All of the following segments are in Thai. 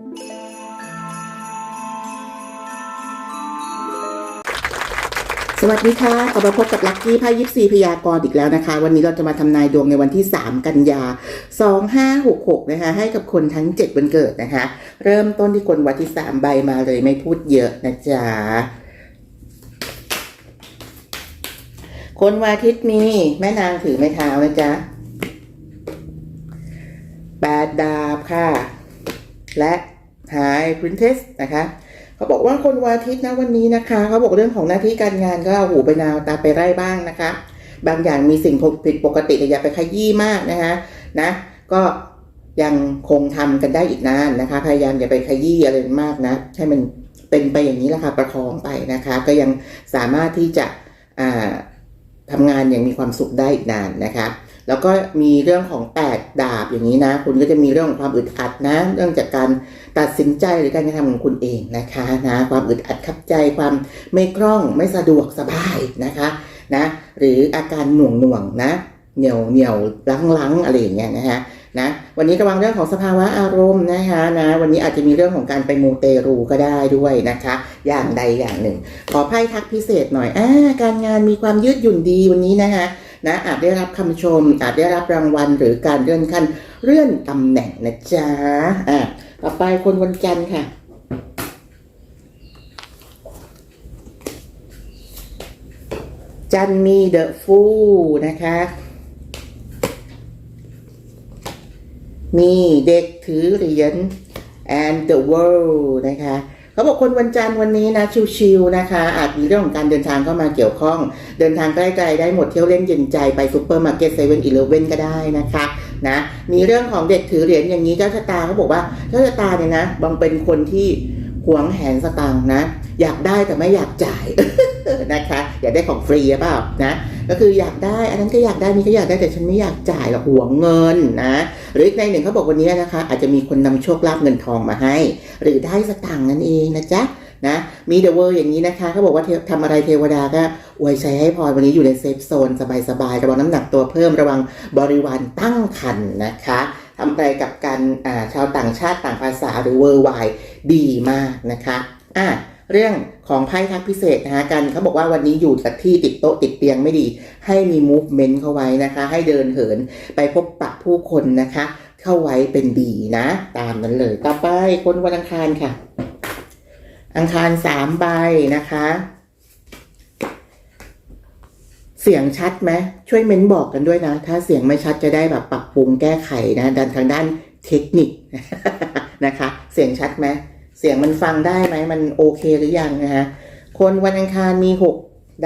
สวัสดีค่ะกลับมาพบกับลัคกี้ไพ่ยิปซีพยากรณ์อีกแล้วนะคะ วันนี้เราจะมาทำนายดวงในวันที่ 3 กันยา 2566 นะคะ ให้กับคนทั้ง 7 วันเกิดนะคะ เริ่มต้นที่คนวันที่ 3 ใบมาเลยไม่พูดเยอะนะจ๊ะ คนวันอาทิตย์มีแม่นางถือไม้เท้านะจ๊ะแปดดาบค่ะ และหายพรินเทสนะคะเขาบอกว่าคนวันอาทิตย์นะวันนี้นะคะ เขาบอกเรื่องของหน้าที่การงานก็เอาหูไปนาวตาไปไร่บ้างนะคะ บางอย่างมีสิ่งผิดปกติแต่อย่าไปขยี้มากนะคะนะก็ยังคงทำกันได้อีกนานนะคะ พยายามอย่าไปขยี้อะไรมากนะ ให้มันเป็นไปอย่างนี้แหละค่ะประคองไปนะคะ ก็ยังสามารถที่จะอ่าทำงานอย่างมีความสุขได้อีกนานนะคะ แล้วก็มีเรื่องของแปดดาบอย่างนี้นะ คุณก็จะมีเรื่องของความอึดอัดนะ เรื่องจากการตัดสินใจหรือการกระทำของคุณเองนะคะนะความอึดอัดขับใจความไม่คล่องไม่สะดวกสบายนะคะนะหรืออาการหน่วงหน่วงนะเหนียวเหนียวลังลังๆอะไรอย่างเงี้ยนะคะนะวันนี้ระวังเรื่องของสภาวะอารมณ์นะคะนะวันนี้อาจจะมีเรื่องของการไปมูเตรูก็ได้ด้วยนะคะ อย่างใดอย่างหนึ่ง ขอไพ่ทักพิเศษหน่อยอ่าการงานมีความยืดหยุ่นดีวันนี้นะคะ นะอาจได้รับคำชม อาจได้รับรางวัลหรือการเลื่อนขั้นเลื่อนตำแหน่งนะจ๊ะอะต่อไปคนวันจันทร์ค่ะจันมีเดอะฟูนะคะ มีเด็กถือเหรียญ and the world นะคะ เขาบอกคนวันจันทร์วันนี้นะชิวๆนะคะ อาจมีเรื่องของการเดินทางเข้ามาเกี่ยวข้อง เดินทางใกล้ๆได้หมดเที่ยวเล่นเย็นใจไปซูเปอร์มาร์เก็ตเซเว่นอีเลฟเว่นก็ได้นะคะนะมีเรื่องของเด็กถือเหรียญอย่างนี้เจ้าชะตาเขาบอกว่าเจ้าชะตาเนี่ยนะบางเป็นคนที่หวงแหนสตางค์นะ อยากได้แต่ไม่อยากจ่ายนะคะ อยากได้ของฟรีเปล่านะ ก็คืออยากได้อันนั้นก็อยากได้นี่ก็อยากได้แต่ฉันไม่อยากจ่ายหรอกหวงเงินนะหรืออีกในหนึ่งเขาบอกวันนี้นะคะ อาจจะมีคนนำโชคลาภเงินทองมาให้ หรือได้สตางค์นั่นเองนะจ๊ะนะมีเดอะเวอร์อย่างนี้นะคะเขาบอกว่าททำอะไรเทวดาก็อวยชัยให้พรวันนี้อยู่ในเซฟโซนสบายๆระวังน้ำหนักตัวเพิ่มระวังบริวารตั้งคันนะคะทำอะไรกับการชาวต่างชาติต่างภาษาหรือเวอร์ไวดีมากนะคะอะ เรื่องของไพ่ทักพิเศษนะคะกันเขาบอกว่าวันนี้อยู่กับที่ติดโต๊ะติดเตียงไม่ดี ให้มี movement เข้าไว้นะคะ ให้เดินเหินไปพบปะผู้คนนะคะ เข้าไว้เป็นดีนะ ตามนั้นเลย ต่อไปคนวันอังคารค่ะ อังคารสามใบนะคะ เสียงชัดไหมช่วยเม้นบอกกันด้วยนะ ถ้าเสียงไม่ชัดจะได้แบบปรับปรุงแก้ไขนะดันทางด้านเทคนิคนะคะ เสียงชัดไหม เสียงมันฟังได้ไหมมันโอเคหรือยังนะฮะคนวันอังคารมีหก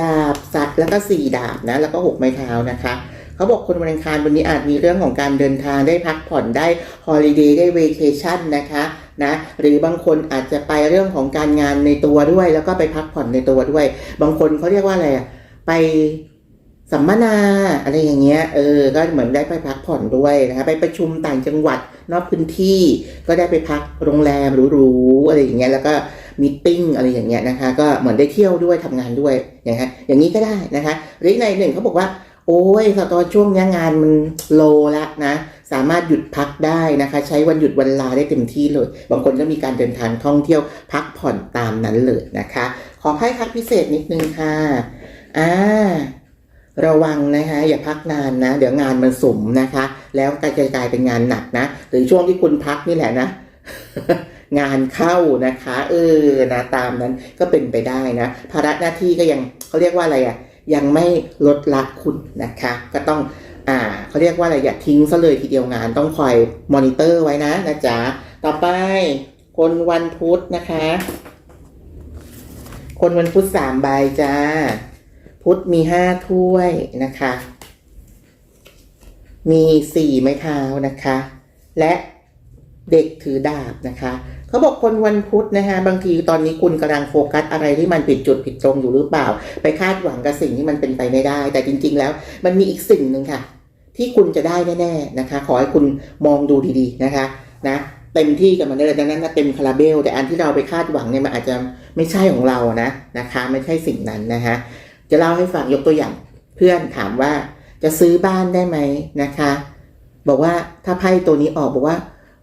ดาบสัตว์แล้วก็สี่ดาบนะแล้วก็หกไม้เท้านะคะเขาบอกคนวันอังคารวันนี้อาจมีเรื่องของการเดินทางได้พักผ่อนได้ฮอลิเดย์ได้เวเคชั่นนะคะนะหรือบางคนอาจจะไปเรื่องของการงานในตัวด้วย แล้วก็ไปพักผ่อนในตัวด้วย บางคนเขาเรียกว่าอะไรอะไปสัมมนาอะไรอย่างเงี้ยเออก็เหมือนได้ไปพักผ่อนด้วยนะคะไปประชุมต่างจังหวัด นอกพื้นที่ก็ได้ไปพักโรงแรมหรูๆอะไรอย่างเงี้ยแล้วก็มีติ้งอะไรอย่างเงี้ยนะคะ ก็เหมือนได้เที่ยวด้วยทำงานด้วยอย่างเงี้ยอย่างนี้ก็ได้นะคะหรือในหนึ่งเขาบอกว่า โอ้ยสตอนช่วงนี้งานมันโลละนะสามารถหยุดพักได้นะคะ ใช้วันหยุดวันลาได้เต็มที่เลย บางคนก็มีการเดินทางท่องเที่ยวพักผ่อนตามนั้นเลยนะคะ ขอให้พักพิเศษนิดนึงค่ะอ่า ระวังนะคะอย่าพักนานนะ เดี๋ยวงานมันสมนะคะ แล้วกลายกลายเป็นงานหนักนะ หรือช่วงที่คุณพักนี่แหละนะ งานเข้านะคะ เออนะตามนั้นก็เป็นไปได้นะ ภาระหน้าที่ก็ยังเขาเรียกว่าอะไรอะ่ะยังไม่ลดละคุณนะคะ ก็ต้องอ่าเขาเรียกว่าอะไรอย่าทิ้งซะเลยทีเดียวงานต้องคอยมอนิเตอร์ไว้นะนะจ๊ะต่อไปคนวันพุธนะคะ คนวันพุธสามใบจ้า พุธมีห้าถ้วยนะคะ มีสี่ไม้เท้านะคะ และเด็กถือดาบนะคะเขาบอกคนวันพุธนะคะบางทีตอนนี้คุณกำลังโฟกัสอะไรที่มันผิดจุดผิดตรงอยู่หรือเปล่า ไปคาดหวังกับสิ่งที่มันเป็นไปไม่ได้ แต่จริง ๆ แล้ว มันมีอีกสิ่งหนึ่งค่ะ ที่คุณจะได้แน่ๆนะคะ ขอให้คุณมองดูดีๆนะคะนะเต็มที่กับมันได้เลยดังนั้นนะเต็มคาราเบล แต่อันที่เราไปคาดหวังเนี่ยมันอาจจะไม่ใช่ของเรานะนะคะ ไม่ใช่สิ่งนั้นนะคะ จะเล่าให้ฟังยกตัวอย่าง เพื่อนถามว่าจะซื้อบ้านได้ไหมนะคะ บอกว่าถ้าไพ่ตัวนี้ออกบอกว่า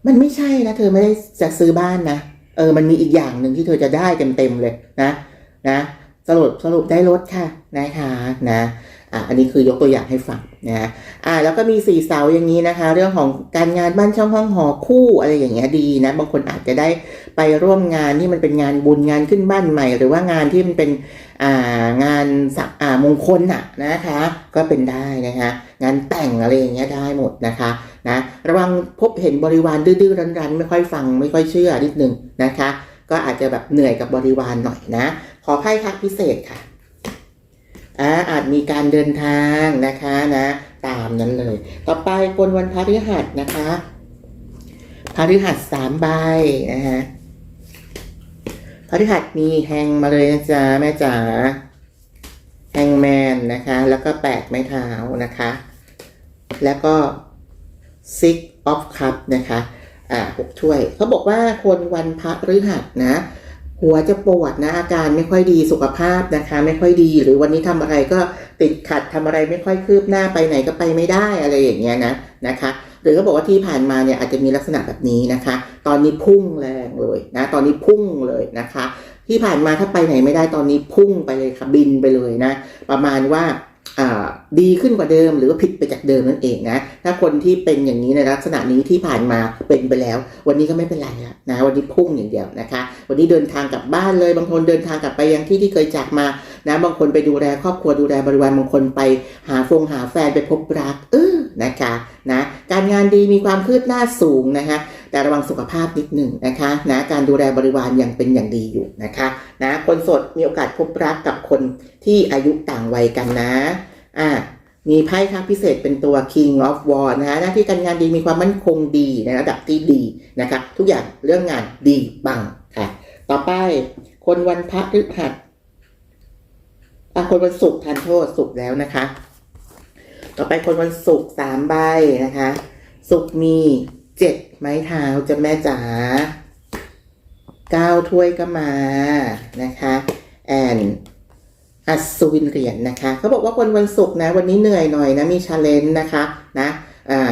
มันไม่ใช่นะเธอไม่ได้จะซื้อบ้านนะเออมันมีอีกอย่างหนึ่งที่เธอจะได้เต็มๆเลยนะนะสรุปสรุปได้รถค่ะนะคะนะ อะอันนี้คือยกตัวอย่างให้ฟังนะอ่าแล้วก็มีสี่เสาอย่างนี้นะคะ เรื่องของการงานบ้านช่องห้องหอคู่อะไรอย่างเงี้ยดีนะบางคนอาจจะได้ไปร่วมงานที่มันเป็นงานบุญงานขึ้นบ้านใหม่ หรือว่างานที่มันเป็นอ่างานสักอ่ามงคลน่ะนะคะ ก็เป็นได้นะคะงานแต่งอะไรอย่างเงี้ยได้หมดนะคะนะระวังพบเห็นบริวารดื้อๆรันๆ ไม่ค่อยฟังไม่ค่อยเชื่อนิดนึงนะคะ ก็อาจจะแบบเหนื่อยกับบริวารหน่อยนะ ขอไพ่ทักพิเศษค่ะ อาอาจมีการเดินทางนะคะนะตามนั้นเลย ต่อไปคนวันพฤหัสนะคะพฤหัสสามใบนะคะพฤหัสมีแฮงมาเลยนะจ๊ะแม่จ๋าแฮงแมนนะคะ แล้วก็แปดไม้เท้านะคะ แล้วก็ six of cup นะคะ อ่าหกถ้วย เขาบอกว่าคนวันพฤหัสนะ หัวจะปวดนะอาการไม่ค่อยดีสุขภาพนะคะ ไม่ค่อยดี หรือวันนี้ทำอะไรก็ติดขัดทำอะไรไม่ค่อยคืบหน้าไปไหนก็ไปไม่ได้อะไรอย่างเงี้ยนะนะคะหรือก็บอกว่าที่ผ่านมาเนี่ยอาจจะมีลักษณะแบบนี้นะคะ ตอนนี้พุ่งแรงเลยนะ ตอนนี้พุ่งเลยนะคะ ที่ผ่านมาถ้าไปไหนไม่ได้ตอนนี้พุ่งไปเลยค่ะบินไปเลยนะ ประมาณว่า ดีขึ้นกว่าเดิมหรือว่าผิดไปจากเดิมนั่นเองนะถ้าคนที่เป็นอย่างนี้ในลักษณะนี้ที่ผ่านมาเป็นไปแล้ว วันนี้ก็ไม่เป็นไรแล้วนะวันนี้พุ่งอย่างเดียวนะคะ วันนี้เดินทางกลับบ้านเลย บางคนเดินทางกลับไปยังที่ที่เคยจากมานะบางคนไปดูแลครอบครัวดูแลบริวารบางคนไปหาฟงหาแฟนไปพบรักเออนะคะนะการงานดีมีความคืบหน้าสูงนะคะ แต่ระวังสุขภาพนิดหนึ่งนะคะนะการดูแลบริวารยังเป็นอย่างดีอยู่นะคะนะคนโสดมีโอกาสพบรักกับคนที่อายุต่างวัยกันนะอ่ามีไพ่ทักพิเศษเป็นตัว King of War นะฮะหน้าที่การงานดีมีความมั่นคงดีในระดับที่ดีนะคะทุกอย่างเรื่องงานดีบังค่ะ ต่อไปคนวันพระฤหัสอะคนวันศุกร์ทานโทษศุกร์แล้วนะคะ ต่อไปคนวันศุกร์สามใบนะคะศุกร์มี เจ็ดไม้เท้าจะแม่จ๋าเก้าถ้วยก็มานะคะแอนอัศวินเหรียญนะคะเขาบอกว่าคนวันศุกร์นะ วันนี้เหนื่อยหน่อยนะมีชาเลนจ์นะคะนะ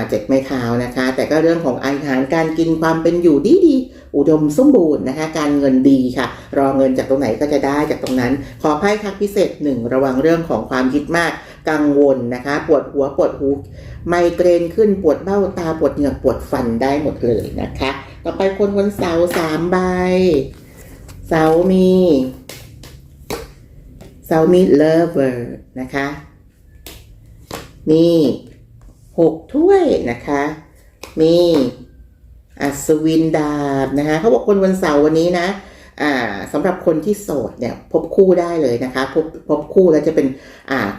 เจ็ดไม้เท้านะคะ แต่ก็เรื่องของอาหารการกินความเป็นอยู่ดีดีอุดมสมบูรณ์นะคะ การเงินดีค่ะ รอเงินจากตรงไหนก็จะได้จากตรงนั้น ขอไพ่ทักพิเศษหนึ่งระวังเรื่องของความคิดมาก กังวลนะคะ ปวดหัวปวดหูไมเกรนขึ้นปวดเบ้าตาปวดเหงือกปวดฟันได้หมดเลยนะคะ ต่อไปคนวันเสาร์สามใบ เสาร์มีเสาร์มีเลเวอร์นะคะมีหกถ้วยนะคะ มีอัศวินดาบนะคะเขาบอกคนวันเสาร์วันนี้นะ สำหรับคนที่โสดเนี่ยพบคู่ได้เลยนะคะพบพบคู่แล้วจะเป็น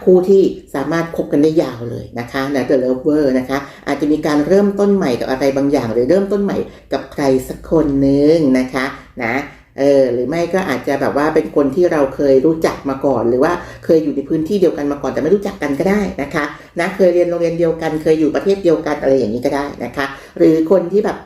คู่ที่สามารถคบกันได้ยาวเลยนะคะนะ The Lover นะคะอาจจะมีการเริ่มต้นใหม่กับอะไรบางอย่าง หรือเริ่มต้นใหม่กับใครสักคนหนึ่งนะคะนะเออหรือไม่ก็อาจจะแบบว่าเป็นคนที่เราเคยรู้จักมาก่อน หรือว่าเคยอยู่ในพื้นที่เดียวกันมาก่อนแต่ไม่รู้จักกันก็ได้นะคะนะเคยเรียนโรงเรียนเดียวกันเคยอยู่ประเทศเดียวกันอะไรอย่างนี้ก็ได้นะคะ หรือคนที่แบบ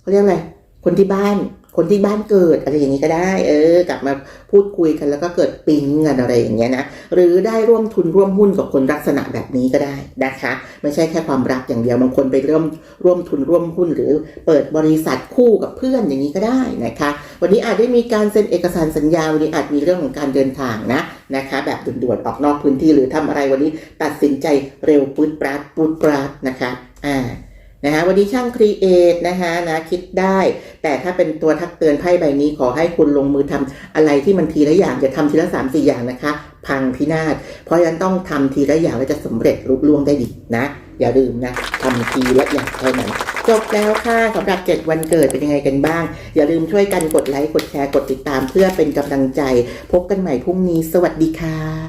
เขาเรียกอะไรคนที่บ้าน คนที่บ้านเกิดอะไรอย่างนี้ก็ได้ เออ กลับมาพูดคุยกันแล้วก็เกิดปิ๊งกันอะไรอย่างเงี้ยนะหรือได้ร่วมทุนร่วมหุ้นกับคนลักษณะแบบนี้ก็ได้นะคะ ไม่ใช่แค่ความรักอย่างเดียวบางคนไปเริ่มร่วมทุนร่วมหุ้น หรือเปิดบริษัทคู่กับเพื่อนอย่างนี้ก็ได้นะคะ วันนี้อาจได้มีการเซ็นเอกสารสัญญาวันนี้อาจมีเรื่องของการเดินทางนะนะคะ แบบด่วนๆออกนอกพื้นที่หรือทำอะไรวันนี้ตัดสินใจเร็วปืดปราดปืดปราดนะคะอ่า นะคะวันนี้ช่างครีเอทนะคะนะคิดได้ แต่ถ้าเป็นตัวทักเตือนไพ่ใบนี้ขอให้คุณลงมือทำอะไรที่มันทีละอย่างอย่าทำทีละสามสี่อย่างนะคะ พังพินาศเพราะฉะนั้นต้องทำทีละอย่างแล้วจะสำเร็จลุล่วงได้ดีนะ อย่าลืมนะทำทีละอย่างเท่านั้นจบแล้วค่ะสำหรับ 7 วันเกิดเป็นยังไงกันบ้าง อย่าลืมช่วยกันกดไลค์กดแชร์กดติดตามเพื่อเป็นกำลังใจ พบกันใหม่พรุ่งนี้ สวัสดีค่ะ